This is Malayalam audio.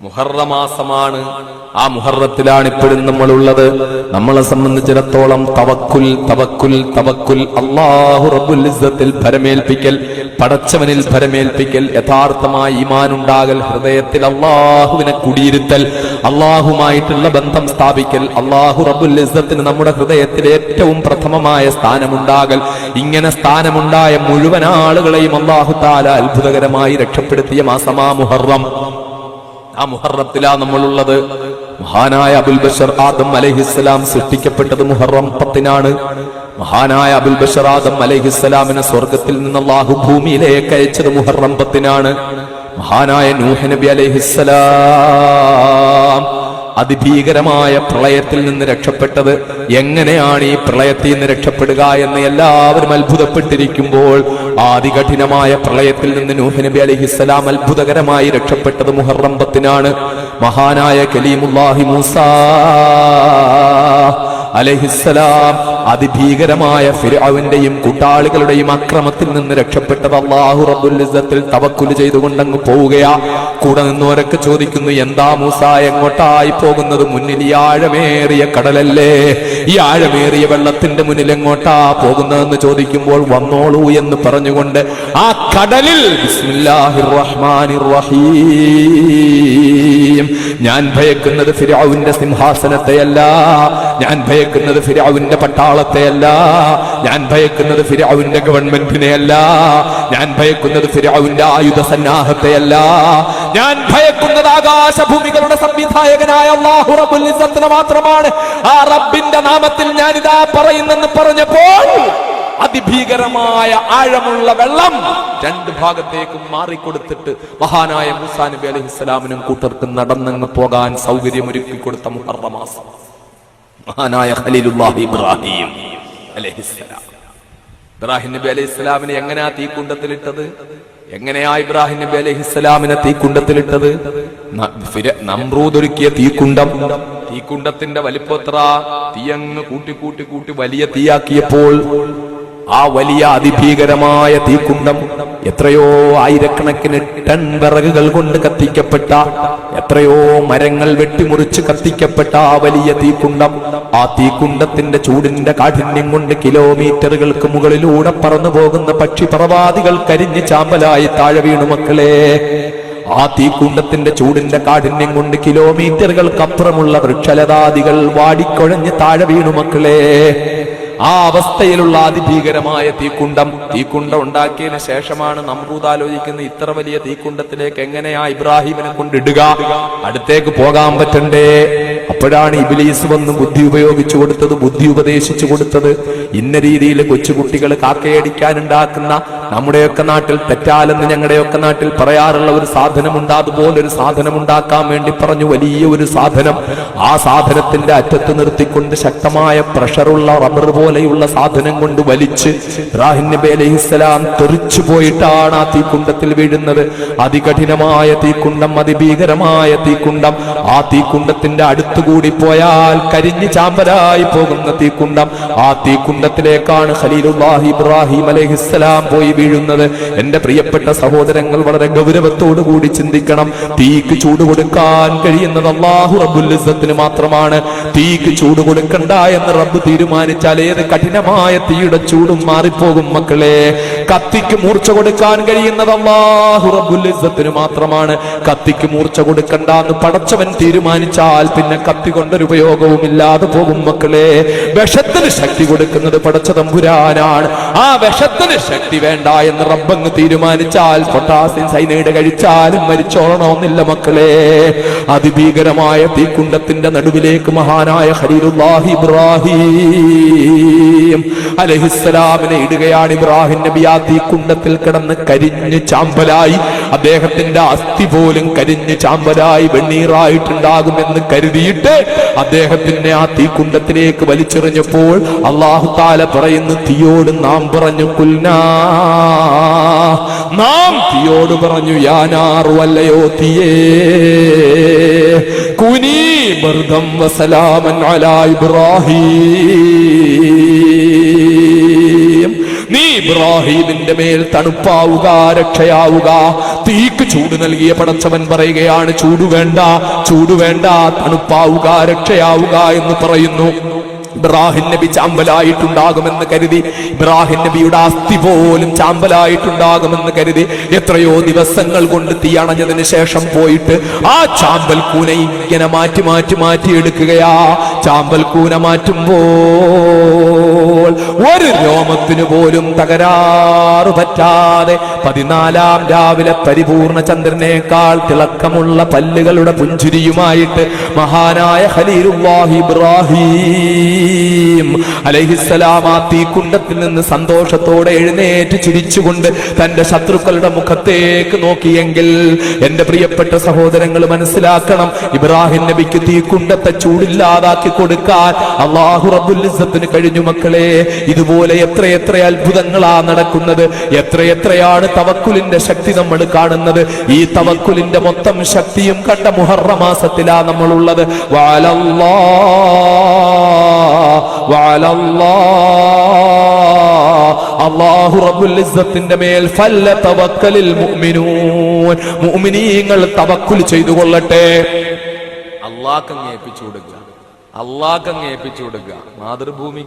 മുഹറമാസമാണ്. ആ മുഹറത്തിലാണ് ഇപ്പോഴും നമ്മളുള്ളത്. നമ്മളെ സംബന്ധിച്ചിടത്തോളം തവക്കുൽ തവക്കുൽ തവക്കുൽ. അള്ളാഹു റബ്ബുൽ ഇസ്സത്തിൽ ഭരമേൽപ്പിക്കൽ പടച്ചവനിൽ ഭരമേൽപ്പിക്കൽ യഥാർത്ഥമായ ഈമാനുണ്ടാകൽ ഹൃദയത്തിൽ അള്ളാഹുവിനെ കുടിയിരുത്തൽ അള്ളാഹുമായിട്ടുള്ള ബന്ധം സ്ഥാപിക്കൽ അള്ളാഹു റബ്ബുൽ ഇസ്സത്തിന് നമ്മുടെ ഹൃദയത്തിൽ ഏറ്റവും പ്രഥമമായ സ്ഥാനമുണ്ടാകൽ ഇങ്ങനെ സ്ഥാനമുണ്ടായ മുഴുവൻ ആളുകളെയും അള്ളാഹു താല അത്ഭുതകരമായി രക്ഷപ്പെടുത്തിയ മാസമാ മുഹറം. ആ മുഹറത്തിലാ നമ്മളുള്ളത്. മഹാനായ അബുൽ ബഷർ ആദം അലഹിസ്സലാം സൃഷ്ടിക്കപ്പെട്ടത് മുഹറം പത്തിനാണ്. മഹാനായ അബുൽ ബഷർ ആദം അലഹിസ്സലാമിനെ സ്വർഗത്തിൽ നിന്ന് അള്ളാഹു ഭൂമിയിലേക്ക് അയച്ചത് മുഹറം പത്തിനാണ്. മഹാനായ നൂഹ് നബി അലഹിസ്സലാം അതിഭീകരമായ പ്രളയത്തിൽ നിന്ന് രക്ഷപ്പെട്ടത് എങ്ങനെയാണ് ഈ പ്രളയത്തിൽ നിന്ന് രക്ഷപ്പെടുക എന്ന് എല്ലാവരും അത്ഭുതപ്പെട്ടിരിക്കുമ്പോൾ ആദികഠിനമായ പ്രളയത്തിൽ നിന്ന് നൂഹ് നബി അലഹിസ്സലാം അത്ഭുതകരമായി രക്ഷപ്പെട്ടത് മുഹറംബത്തിനാണ് മഹാനായ കലീമുല്ലാഹി മൂസ അലഹിസ്സലാം അതിഭീകരമായ ഫിർഔവിന്റെയും കൂട്ടാളികളുടെയും അക്രമത്തിൽ നിന്ന് രക്ഷപ്പെട്ടത് അള്ളാഹു റബുലിസത്തിൽ തവക്കുൽ ചെയ്തുകൊണ്ടങ്ങ് പോവുകയാ. കൂടെ നിന്നവരൊക്കെ ചോദിക്കുന്നു എന്താ മൂസ എങ്ങോട്ടായി പോകുന്നത്? മുന്നിൽ ഈ ആഴമേറിയ കടലല്ലേ? ഈ ആഴമേറിയ വെള്ളത്തിന്റെ മുന്നിൽ എങ്ങോട്ടാ പോകുന്നതെന്ന് ചോദിക്കുമ്പോൾ വന്നോളൂ എന്ന് പറഞ്ഞുകൊണ്ട് ആ കടലിൽ ഞാൻ ഭയക്കുന്നത് ഫിരാവിന്റെ സിംഹാസനത്തെയല്ല. ഞാൻ ഭയക്കുന്നത് ഫിർഔവിന്റെ പട്ടാളത്തെയല്ല ഞാൻ ഭയക്കുന്നത് ഫിർഔവിന്റെ ഗവൺമെന്റിനെയല്ല. ഞാൻ ഭയക്കുന്നത് ഫിരാവിന്റെ ആയുധ സന്നാഹത്തെ സന്നാഹത്തെയല്ല. ഞാൻ ഭയക്കുന്നത് ആകാശഭൂമികളുടെ സംവിധായകനായ മാത്രമാണ്. ആ റബ്ബിന്റെ നാമത്തിൽ ഞാൻ ഇതാ പറയുന്നെന്ന് പറഞ്ഞപ്പോൾ അതിഭീകരമായ ആഴമുള്ള വെള്ളം രണ്ട് ഭാഗത്തേക്കും മാറിക്കൊടുത്തിട്ട് മഹാനായ മൂസാ നബി അലൈഹി ഇസ്ലാമിനും കൂട്ടർക്കും നടന്നങ്ങ് പോകാൻ സൗകര്യമൊരുക്കി കൊടുത്ത മുഹറമാസം മഹാനായ ഖലീലുല്ലാഹി ഇബ്രാഹിം അലൈഹിസ്സലാം. ഇബ്രാഹിം നബി അലൈഹി ഇസ്ലാമിനെ എങ്ങനെയാ തീക്കുണ്ടത്തിലിട്ടത്? എങ്ങനെയാ ഇബ്രാഹിം നബി അലൈഹി സ്വലാമിനെ തീക്കുണ്ടത്തിലിട്ടത് നമ്രൂദ് ഒരുക്കിയ തീക്കുണ്ടം. തീക്കുണ്ടത്തിന്റെ വലിപ്പത്ര തീയങ്ങ് കൂട്ടി കൂട്ടി കൂട്ടി വലിയ തീയാക്കിയപ്പോൾ ആ വലിയ അതിഭീകരമായ തീക്കുണ്ടം എത്രയോ ആയിരക്കണക്കിന് ടൺ വിറകുകൾ കൊണ്ട് കത്തിക്കപ്പെട്ട എത്രയോ മരങ്ങൾ വെട്ടിമുറിച്ച് കത്തിക്കപ്പെട്ട ആ വലിയ തീക്കുണ്ടം. ആ തീക്കുണ്ടത്തിന്റെ ചൂടിന്റെ കാഠിന്യം കൊണ്ട് കിലോമീറ്ററുകൾക്ക് മുകളിലൂടെ പറന്നു പോകുന്ന പക്ഷി പ്രവാദികൾ കരിഞ്ഞ് ചാമ്പലായി താഴെ വീണു മക്കളെ. ആ തീക്കുണ്ടത്തിന്റെ ചൂടിന്റെ കാഠിന്യം കൊണ്ട് കിലോമീറ്ററുകൾക്കപ്പുറമുള്ള വൃക്ഷലതാദികൾ വാടിക്കൊഴഞ്ഞ് താഴെ വീണു മക്കളെ. ആ അവസ്ഥയിലുള്ള അതിഭീകരമായ തീക്കുണ്ടം. തീക്കുണ്ടം ഉണ്ടാക്കിയതിന് ശേഷമാണ് നമ്രൂദ് ആലോചിക്കുന്ന ഇത്ര വലിയ തീക്കുണ്ടത്തിലേക്ക് എങ്ങനെയാ ഇബ്രാഹിമിനെ കൊണ്ടിടുക? അടുത്തേക്ക് പോകാൻ പറ്റണ്ടേ? അപ്പോഴാണ് ഇബിലീസ് വന്ന് ബുദ്ധി ഉപയോഗിച്ചു കൊടുത്തത് ബുദ്ധി ഉപദേശിച്ചു കൊടുത്തത്. ഇന്ന രീതിയിൽ കൊച്ചുകുട്ടികൾ കാക്കയടിക്കാനുണ്ടാക്കുന്ന നമ്മുടെയൊക്കെ നാട്ടിൽ തെറ്റാലെന്ന് ഞങ്ങളുടെയൊക്കെ നാട്ടിൽ പറയാറുള്ള ഒരു സാധനമുണ്ട് അതുപോലെ ഒരു സാധനം ഉണ്ടാക്കാൻ വേണ്ടി പറഞ്ഞു വലിയ ഒരു സാധനം. ആ സാധനത്തിന്റെ അറ്റത്ത് നിർത്തിക്കൊണ്ട് ശക്തമായ പ്രഷറുള്ള റബ്ബർ പോലെയുള്ള സാധനം കൊണ്ട് വലിച്ച് ഇബ്രാഹിം നബി അലൈഹിസ്സലാം തെറിച്ചു പോയിട്ടാണ് ആ തീക്കുണ്ടത്തിൽ വീഴുന്നത്. അതികഠിനമായ തീക്കുണ്ടം അതിഭീകരമായ തീക്കുണ്ടം. ആ തീക്കുണ്ടത്തിന്റെ അടുത്തുകൂടി പോയാൽ കരിഞ്ഞു ചാമ്പലായി പോകുന്ന തീക്കുണ്ടം. ആ തീക്കുണ്ടത്തിലേക്കാണ് ഖലീലുല്ലാഹി ഇബ്രാഹിം അലൈഹിസ്സലാം പോയി വീഴുന്നത്. എന്റെ പ്രിയപ്പെട്ട സഹോദരങ്ങൾ വളരെ ഗൗരവത്തോടു കൂടി ചിന്തിക്കണം. തീക്ക് ചൂട് കൊടുക്കാൻ കഴിയുന്നത് അള്ളാഹു റബ്ബുൽ ഇസ്സത്തിന് മാത്രമാണ്. തീക്ക് ചൂട് കൊടുക്കണ്ട എന്ന് റബ്ബ് തീരുമാനിച്ചാൽ ഏത് കഠിനമായ തീയുടെ ചൂടും മാറിപ്പോകും മക്കളെ. കത്തിക്ക് മൂർച്ച കൊടുക്കാൻ കഴിയുന്നത് അള്ളാഹു റബ്ബുൽ ഇസ്സത്തിന് മാത്രമാണ്. കത്തിക്ക് മൂർച്ച കൊടുക്കണ്ട എന്ന് പടച്ചവൻ തീരുമാനിച്ചാൽ പിന്നെ കത്തി കൊണ്ടൊരു ഉപയോഗവും ഇല്ലാതെ പോകും മക്കളെ. വിഷത്തിന് ശക്തി കൊടുക്കുന്നത് പടച്ച തമ്പുരാനാണ്. ആ വിഷത്തിന് ശക്തി വേണ്ട എന്ന് റബ്ബങ്ങ് തീരുമാനിച്ചാൽ പൊട്ടാസ്യം സൈനൈഡ് കഴിച്ചാലും മരിച്ചോളണമെന്നില്ല മക്കളെ. അതിഭീകരമായ തീക്കുണ്ടത്തിന്റെ നടുവിലേക്ക് മഹാനായ ഖലീലുല്ലാഹി ഇബ്രാഹിം അലഹിസ്സലാമിനെ ഇടുകയാണ് ഇബ്രാഹിം നബി. ആ തീക്കുണ്ടത്തിൽ കിടന്ന് കരിഞ്ഞ് ചാമ്പലായി. അദ്ദേഹത്തിന്റെ അസ്ഥി പോലും കരിഞ്ഞ് ചാമ്പലായി. വെണ്ണീറായിട്ടുണ്ടാകുമെന്ന് കരുതിയിട്ട് അദ്ദേഹത്തിന്റെ ആ തീക്കുണ്ടത്തിലേക്ക് വലിച്ചെറിഞ്ഞപ്പോൾ അള്ളാഹു താല പറയുന്നു തീയോട് നാം പറഞ്ഞു കുൽനാ നാം തീയോട് പറഞ്ഞു യാനാറു അല്ലയോ തീയേ? കുനി മൃദം വസലാമൻ അല ഇബ്രാഹിം. നീ ഇബ്രാഹീമിന്റെ മേൽ തണുപ്പാവുക രക്ഷയാവുക. തീക്ക് ചൂട് നൽകിയ പടച്ചവൻ പറയുകയാണ് ചൂട് വേണ്ട ചൂട് വേണ്ട തണുപ്പാവുക രക്ഷയാവുക എന്ന് പറയുന്നു. ഇബ്രാഹിം നബി ചാമ്പലായിട്ടുണ്ടാകുമെന്ന് കരുതി. ഇബ്രാഹിം നബിയുടെ അസ്ഥി പോലും ചാമ്പലായിട്ടുണ്ടാകുമെന്ന് കരുതി. എത്രയോ ദിവസങ്ങൾ കൊണ്ട് തീയണഞ്ഞതിന് ശേഷം പോയിട്ട് ആ ചാമ്പൽ കൂന ഇങ്ങനെ മാറ്റി മാറ്റി മാറ്റി എടുക്കുകയാ. ചാമ്പൽ കൂന മാറ്റുമ്പോൾ രോമത്തിന് പോലും തകരാറു പറ്റാതെ പതിനാലാം രാവിലെ പരിപൂർണ ചന്ദ്രനേക്കാൾ തിളക്കമുള്ള പല്ലുകളുടെ പുഞ്ചിരിയുമായിട്ട് മഹാനായ ഖലീലുല്ലാഹി ഇബ്രാഹിം അലൈഹിസ്സലാം ആ തീക്കുണ്ടത്തിൽ നിന്ന് സന്തോഷത്തോടെ എഴുന്നേറ്റ് ചിരിച്ചുകൊണ്ട് തന്റെ ശത്രുക്കളുടെ മുഖത്തേക്ക് നോക്കിയെങ്കിൽ എന്റെ പ്രിയപ്പെട്ട സഹോദരങ്ങൾ മനസ്സിലാക്കണം ഇബ്രാഹിം നബിക്ക് തീക്കുണ്ടത്തെ ചൂടില്ലാതാക്കി കൊടുക്കാൻ അള്ളാഹു റബുൽ കഴിഞ്ഞു മക്കളെ. ഇതുപോലെ എത്രയെത്ര അത്ഭുതങ്ങളാ നടക്കുന്നത്. എത്ര എത്രയാണ് തവക്കുലിന്റെ ശക്തി നമ്മൾ കാണുന്നത്. ഈ തവക്കുലിന്റെ മൊത്തം ശക്തിയും കണ്ട മുഹറ മാസത്തിലാ നമ്മളുള്ളത്. വാലല്ലാ വാലല്ലാ. അള്ളാഹു റബ്ബുൽ ഇസ്സത്തിന്റെ മേൽ ഫല്ല തവക്കലിൽ മുഅ്മിനൂൻ. മുഅ്മിനീങ്ങൾ തവക്കുൽ ചെയ്തു കൊള്ളട്ടെ അള്ളാഹ് അങ്ങ് ഏൽപ്പിച്ചു കൊടുക്കുക. അള്ളാഹ് അങ്ങ് ഏൽപ്പിച്ചു കൊടുക്കുക. മാതൃഭൂമിക്ക്